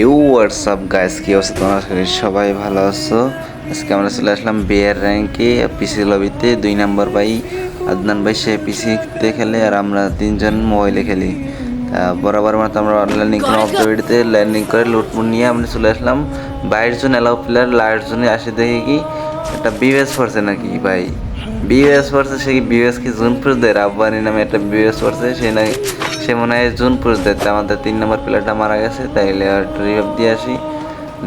You WhatsApp guys কি অবস্থা তোমার? আশা করি সবাই ভালো আছো? আজকে আমরা চলে আসলাম বিয়ার র্যাঙ্কে পিসি লবিতে দুই নাম্বার ভাই আদনান ভাই, সে পিসিতে খেলে আর আমরা তিনজন মোবাইলে খেলি। বরাবর মতো আমরা ল্যান্ডিং করলাম অবজারভেটিতে ল্যান্ডিং করে লুটমুট নিয়ে আমরা চলে আসলাম। বাইরের জন্য অ্যালাউ প্লেয়ার লাইট জন্য আসে দেখি কি একটা বিএস পড়ছে নাকি ভাই। বিএস পড়ছে সে কি বিএস কি জুনপুর দেয়? রাব্বানি নামে একটা বিএস পড়ছে সে নাকি সে মনে হয় জুনপুর দেয়। তা আমাদের তিন নম্বর প্লেয়ারটা মারা গেছে, তাইলে আর রিভাইভ দিয়ে আসি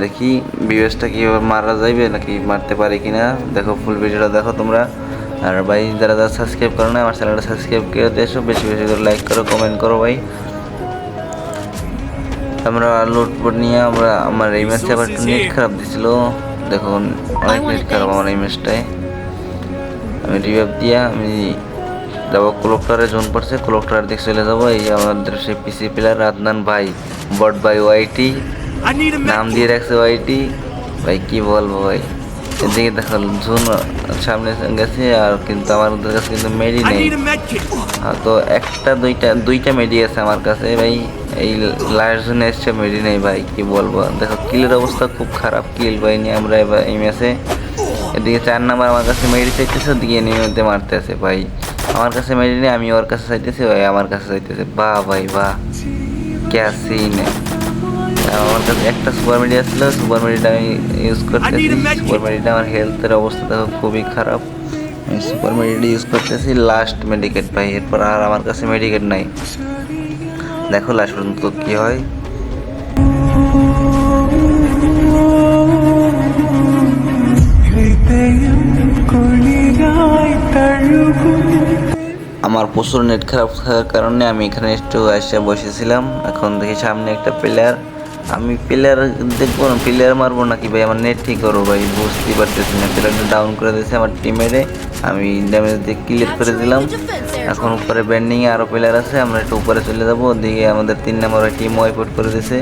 দেখি বিএসটা কীভাবে মারা যাইবে নাকি মারতে পারি কিনা। দেখো ফুল ভিডিওটা দেখো তোমরা। আর ভাই যারা যারা সাবস্ক্রাইব করো না আমার চ্যানেলটা সাবস্ক্রাইব করে এসো। বেশি বেশি করে লাইক করো কমেন্ট করো ভাই। আমরা লুটপুট নিয়ে আমরা আমার এই ম্যাচে আবার একটু নেট খারাপ দিছিল। দেখুন অনেক নেট খারাপ আমার এই ম্যাচটায় আমি রিভাইভ দিয়া আমি যাব ক্লোকটারে জোন পড়ছে ক্লোকটার দিকে চলে যাব। এই আমাদের সেই পিসি প্লেয়ার আদনান ভাই বট ভাই ওয়াইটি নাম দিয়ে রাখছে ওয়াইটি ভাই কি বলব ভাই? এদিকে দেখো জুন সামনে গেছে আর কিন্তু আমার ওদের কাছে কিন্তু মেডি নেই। তো একটা দুইটা দুইটা মেডি আছে আমার কাছে ভাই। এই লাস্ট জন্য এসছে মেডি নেই ভাই কি বলব? দেখো কিলের অবস্থা খুব খারাপ কিল ভাই নিয়ে আমরা এবার এই ম্যাচে। এদিকে চার নাম্বার আমার কাছে মেডি চাইতেছে ওদিকে এনিমিতে মারতে আছে ভাই। আমার কাছে মেডি নেই আমি ওর কাছে চাইতেছি ভাই আমার কাছে চাইতেছে। বাহ ভাই বাহ। ক্যা সিন আমার কাছে একটা সুপার মিডিয়া ছিল সুপার মিডিয়াটা আমি ইউজ করতেছি। সুপার মিডিয়াটা আমার হেলথের অবস্থা দেখো খুবই খারাপ। আমি সুপার মেডিকেট ইউজ করতেছি লাস্ট মেডিকেট ভাই এরপর আর আমার কাছে মেডিকেট নাই। দেখো লাস্ট পর্যন্ত কি হয়। আমার প্রচুর নেট খারাপ থাকার কারণে আমি এখানে একটু এসে বসেছিলাম। এখন দেখি সামনে একটা প্লেয়ার আমি প্লেয়ার দেখব না প্লেয়ার মারবো নাকি ভাই? আমার নেট ঠিক করব ভাই বুঝতেই পারতেছি না। প্লেয়ারটা ডাউন করে দিয়েছে আমার টিমেরে আমি ড্যামেজ দিয়ে ক্লিয়ার করে দিলাম। এখন উপরে ব্যান্ডিংয়ে আরও প্লেয়ার আছে আমরা একটু উপরে চলে যাব। ওদিকে আমাদের তিন নম্বর টিম ওয়াইপ আউট করে দিয়েছে।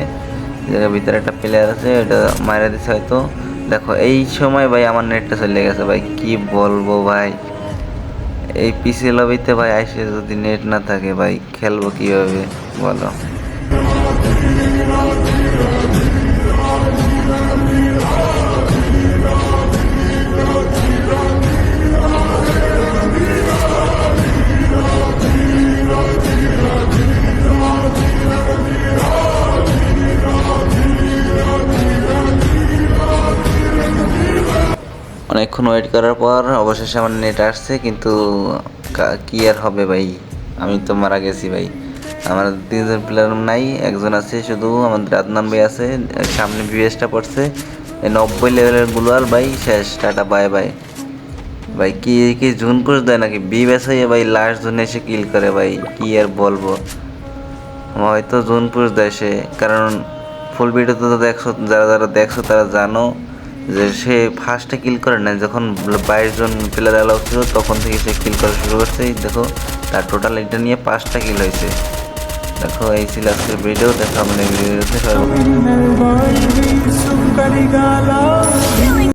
জায়গার ভিতরে একটা প্লেয়ার আছে এটা মারা দিছে হয়তো। দেখো এই সময় ভাই আমার নেটটা চলে গেছে ভাই কি বলব ভাই? এই পিসি লবিতে ভাই আইসে যদি নেট না থাকে ভাই খেলব কীভাবে? বলো। অনেকক্ষণ ওয়েট করার পর অবশেষে আমার নেট আসছে, কিন্তু কা- আর হবে ভাই? আমি তো মারা গেছি ভাই। আমার তিনজন প্লেয়ার নাই, একজন আছে শুধু আমাদের আদনান ভাই আছে, সামনে বিএসটা পড়ছে। নব্বই লেভেলেরগুলার ভাই, শেষ, টাটা বাই বাই ভাই, কি কি জুন পুষ দেয় নাকি? বি ব্যাস হয়ে ভাই লাস্ট জুনে এসে কিল করে ভাই, কি আর বলব? হয়তো জুন পুষ দেয় সে, কারণ ফুল ভিডিও তো দেখছ, যারা যারা দেখছ তারা জানো যে সে ফার্স্টে কিল করে না যখন বাইশ জন প্লেয়ার অ্যালাউ ছিল, তখন থেকে সে কিল করা শুরু করছে। দেখো, তার টোটাল এটা নিয়ে পাঁচটা কিল হয়েছে। দেখো এই ছিল আজকের ভিডিও দেখা আমাদের ভিডিও দেখতে